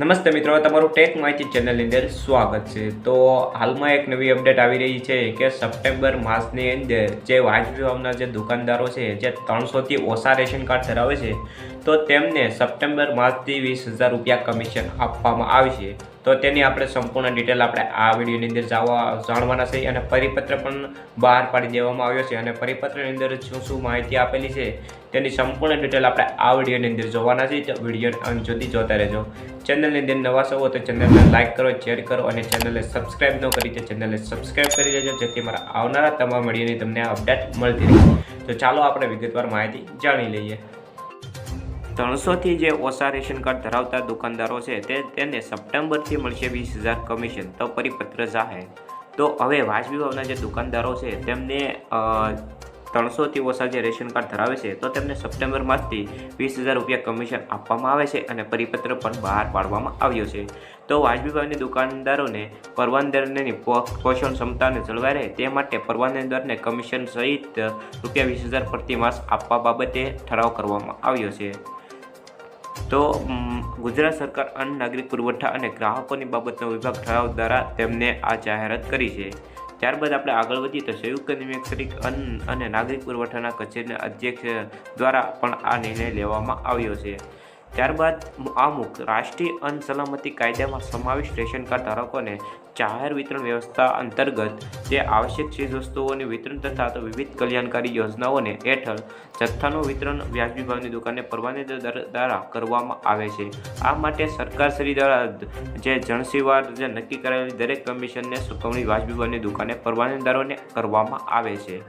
નમસ્તે મિત્રો, તમારું ટેક માહિતી ચેનલની અંદર સ્વાગત છે. તો હાલમાં એક નવી અપડેટ આવી રહી છે કે સપ્ટેમ્બર માસની અંદર જે વાજબી ભાવના જે દુકાનદારો છે, જે ત્રણસોથી ઓછા રેશન કાર્ડ ધરાવે છે તો તેમને સપ્ટેમ્બર માસથી વીસ હજાર રૂપિયા કમિશન આપવામાં આવશે. તો તેની આપણે સંપૂર્ણ ડિટેલ આપણે આ વિડીયોની અંદર જાવા જાણવાના છે અને પરિપત્ર પણ બહાર પાડી દેવામાં આવ્યો છે અને પરિપત્રની અંદર શું શું માહિતી આપેલી છે તેની સંપૂર્ણ ડિટેલ આપણે આ વિડીયોની અંદર જોવાના છે. તો વીડિયો અંત સુધી જોતા રહેજો. ચેનલની અંદર નવા સૌ તો ચેનલને લાઇક કરો, શેર કરો અને ચેનલને સબસ્ક્રાઇબ ન કરી તો ચેનલને સબસ્ક્રાઈબ કરી દેજો જેથી મારા આવનારા તમામ વિડીયોની તમને અપડેટ મળતી રહે. તો ચાલો આપણે વિગતવાર માહિતી જાણી લઈએ. ત્રણસોથી જે ઓછા રેશન કાર્ડ ધરાવતા દુકાનદારો છે, તે તેને સપ્ટેમ્બરથી મળશે વીસ હજાર કમિશન. તો પરિપત્ર જાહેર. તો હવે વાજબી ભાવના જે દુકાનદારો છે, તેમને ત્રણસોથી ઓછા જે રેશન કાર્ડ ધરાવે છે, તો તેમને સપ્ટેમ્બર માસથી વીસ હજાર રૂપિયા કમિશન આપવામાં આવે છે અને પરિપત્ર પણ બહાર પાડવામાં આવ્યો છે. તો વાજબી ભાવની દુકાનદારોને પરવાનદારની પો- પોષણ ક્ષમતાને જળવાઈ રહે તે માટે પરવાનદારને કમિશન સહિત રૂપિયા વીસ હજાર પ્રતિ માસ આપવા બાબતે ઠરાવ કરવામાં આવ્યો છે. તો ગુજરાત સરકાર અન્ન, નાગરિક પુરવઠા અને ગ્રાહકોની બાબતનો વિભાગ ઠરાવ દ્વારા તેમને આ જાહેરાત કરી છે. ત્યારબાદ આપણે આગળ વધીએ તો સંયુક્ત નિરીક્ષક અન્ન અને નાગરિક પુરવઠાના કચેરીના અધ્યક્ષ દ્વારા પણ આ નિર્ણય લેવામાં આવ્યો છે. ત્યારબાદ અમુક રાષ્ટ્રીય અન્ન સલામતી કાયદામાં સમાવિષ્ટ રેશન કાર્ડ ધારકોને જાહેર વિતરણ વ્યવસ્થા અંતર્ગત જે આવશ્યક ચીજવસ્તુઓની વિતરણ તથા તો વિવિધ કલ્યાણકારી યોજનાઓને હેઠળ જથ્થાનું વિતરણ વ્યાજબી ભાવની દુકાને પરવાને દ્વારા કરવામાં આવે છે. આ માટે સરકારશ્રી દ્વારા જે જણસીવાર જે નક્કી કરાયેલી દરેક કમિશનને ચૂકવણી વ્યાજબી ભાવની દુકાને પરવાનેદારોને કરવામાં આવે છે.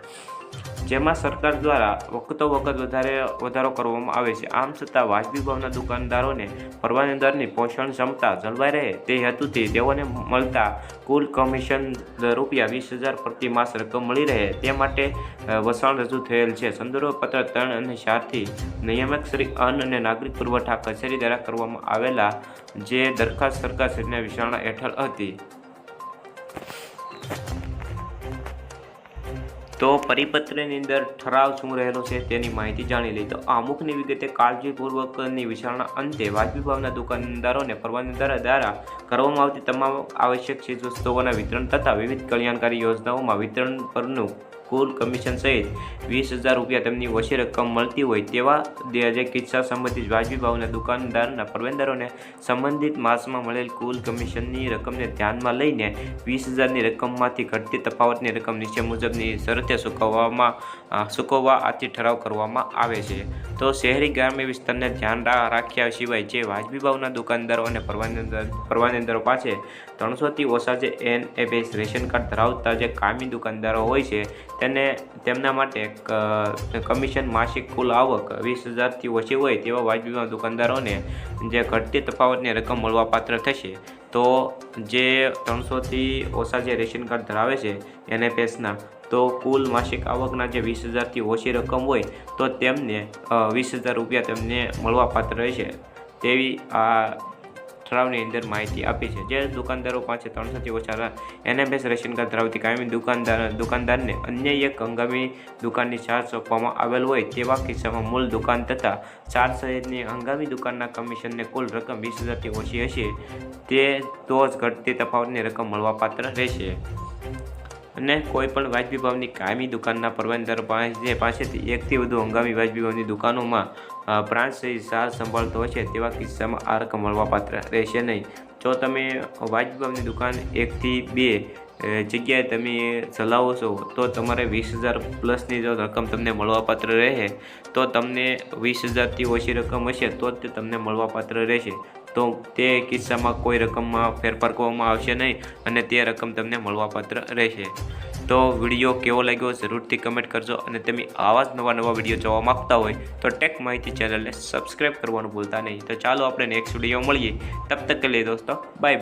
જેમાં સરકાર દ્વારા વખતો વખત વધારે વધારો કરવામાં આવે છે. આમ છતાં વાજબી ભાવના દુકાનદારોને પરવાનેદારની પોષણ ક્ષમતા જળવાઈ રહે તે હેતુથી તેઓને મળતા કુલ કમિશન રૂપિયા વીસ હજાર પ્રતિ માસ રકમ મળી રહે તે માટે વસાણ રજૂ થયેલ છે. સંદર્ભ પત્ર ત્રણ અને ચારથી નિયામક શ્રી અન્ન અને નાગરિક પુરવઠા કચેરી દ્વારા કરવામાં આવેલા જે દરખાસ્ત સરકારશ્રીના વિચારણા હેઠળ હતી. તો પરિપત્રની અંદર ઠરાવ શું રહેલો છે તેની માહિતી જાણી લઈ. તો અમુકની વિગતે કાળજીપૂર્વકની વિચારણા અંતે વાજબી ભાવના દુકાનદારોને પરવાનેદાર દ્વારા કરવામાં આવતી તમામ આવશ્યક ચીજવસ્તુઓના વિતરણ તથા વિવિધ કલ્યાણકારી યોજનાઓમાં વિતરણ પરનું કુલ કમિશન સહિત વીસ હજાર રૂપિયા તેમની ઓછી રકમ મળતી હોય તેવા જે કિસ્સા સંબંધિત વાજબી ભાવના દુકાનદારના પરવેન્દારોને સંબંધિત માસમાં મળેલ કુલ કમિશનની રકમને ધ્યાનમાં લઈને વીસ હજારની રકમમાંથી ઘટતી તફાવતની રકમ નીચે મુજબની શરતે ચૂકવવામાં ચૂકવવા આથી ઠરાવ કરવામાં આવે છે. તો શહેરી ગ્રામ્ય વિસ્તારને ધ્યાન રાખ્યા સિવાય જે વાજબી ભાવના દુકાનદારો અને પરવાનેદાર પાસે ત્રણસોથી ઓછા જે એન એફએસ રેશન કાર્ડ ધરાવતા જે કામી દુકાનદારો હોય છે તેને તેમના માટે કમિશન માસિક કુલ આવક વીસ હજારથી ઓછી હોય તેવા વાજબીમાં દુકાનદારોને જે ઘટતી તફાવતની રકમ મળવાપાત્ર થશે, તો જે ત્રણસોથી ઓછા જે રેશન કાર્ડ ધરાવે છે એને પેસના તો કુલ માસિક આવકના જે વીસ હજારથી ઓછી રકમ હોય, તો તેમને વીસ હજાર રૂપિયા તેમને મળવાપાત્ર રહેશે. તેવી આ ઠરાવની અંદર માહિતી આપી છે. જે દુકાનદારો પાસે ત્રણસોથી ઓછા એનએમએસ રેશન કાર્ડ ધરાવતી કાયમી દુકાનદાર, દુકાનદારને અન્ય એક હંગામી દુકાનની ચાર્જ સોંપવામાં આવેલ હોય તેવા કિસ્સામાં મૂળ દુકાન તથા ચાર સહિતની હંગામી દુકાનના કમિશનને કુલ રકમ વીસ હજારથી ઓછી હશે. તે તો જ ઘટતી તફાવતની રકમ મળવાપાત્ર રહેશે. અને કોઈ પણ વાજબી ભાવની કાયમી દુકાનના પરવાનદારો પાસે પાસેથી એકથી વધુ હંગામી વાજબી ભાવની દુકાનોમાં બ્રાન્ચ સહિત સાર સંભાળતો હોય છે, તેવા કિસ્સામાં આ રકમ મળવાપાત્ર રહેશે નહીં. જો તમે વાજબી ભાવની દુકાન એકથી બે જગ્યાએ તમે ચલાવો છો, તો તમારે વીસ હજાર પ્લસની જો રકમ તમને મળવાપાત્ર રહે, તો તમને વીસ હજારથી ઓછી રકમ હશે, તો જ તે તમને મળવાપાત્ર રહેશે. તો તે કિસ્સામાં કોઈ રકમમાં ફેરફાર કરવામાં આવશે નહીં અને તે રકમ તમને મળવાપાત્ર રહેશે. તો વીડિયો કેવો લાગ્યો જરૂરથી કમેન્ટ કરજો અને તમે આવા જ નવા નવા વીડિયો જોવા માગતા હોય તો ટેક માહિતી ચેનલને સબસ્ક્રાઈબ કરવાનું ભૂલતા નહીં. તો ચાલો આપણે નેક્સ્ટ વીડિયો મળીએ. તબ તક કે દોસ્તો બાય